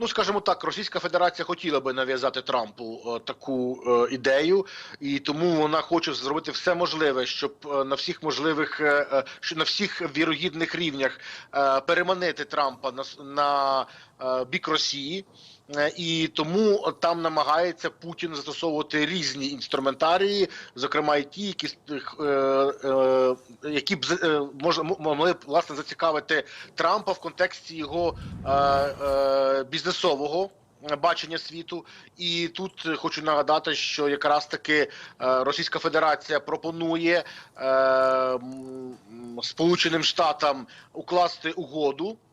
Ну, скажімо так, Російська Федерація хотіла би нав'язати Трампу е, таку е, ідею, і тому вона хоче зробити все можливе, щоб е, на всіх можливих на всіх вірогідних рівнях переманити Трампа на, на бік Росії. І тому там намагається Путін застосовувати різні інструментарії, зокрема і ті, які е, е, які б е, може могли власне зацікавити Трампа в контексті його е, е, бізнесового. Бачення світу, і тут е, хочу нагадати, що якраз таки е, Російська Федерація пропонує е, Сполученим Штатам укласти угоду е,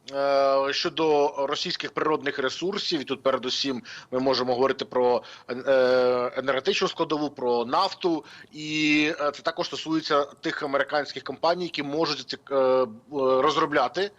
щодо російських природних ресурсів. І тут, передусім, ми можемо говорити про е, енергетичну складову, про нафту, і е, це також стосується тих американських компаній, які можуть е, розробляти.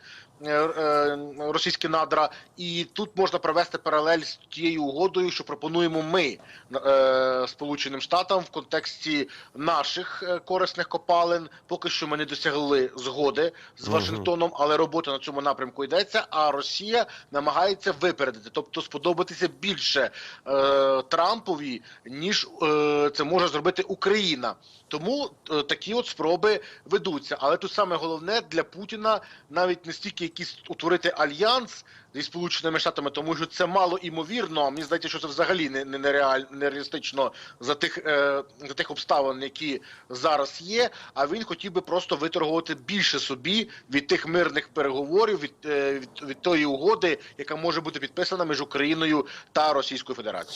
е, е, Російські надра, і тут можна провести паралель з тією угодою, що пропонуємо ми е, Сполученим Штатам в контексті наших е, корисних копалин. Поки що ми не досягли згоди з Вашингтоном, але робота на цьому напрямку йдеться. А Росія намагається випередити, тобто сподобатися більше е, Трампові, ніж е, це може зробити Україна. Тому е, такі от спроби ведуться. Але тут саме головне для Путіна навіть не стільки якісь утворити альянс зі сполученими штатами, тому що це мало імовірно. Мені здається, що це взагалі не, не нереаль, нереалістично за тих е, за тих обставин, які зараз є. А він хотів би просто виторгувати більше собі від тих мирних переговорів, від, е, від, від тої угоди, яка може бути підписана між Україною та Російською Федерацією.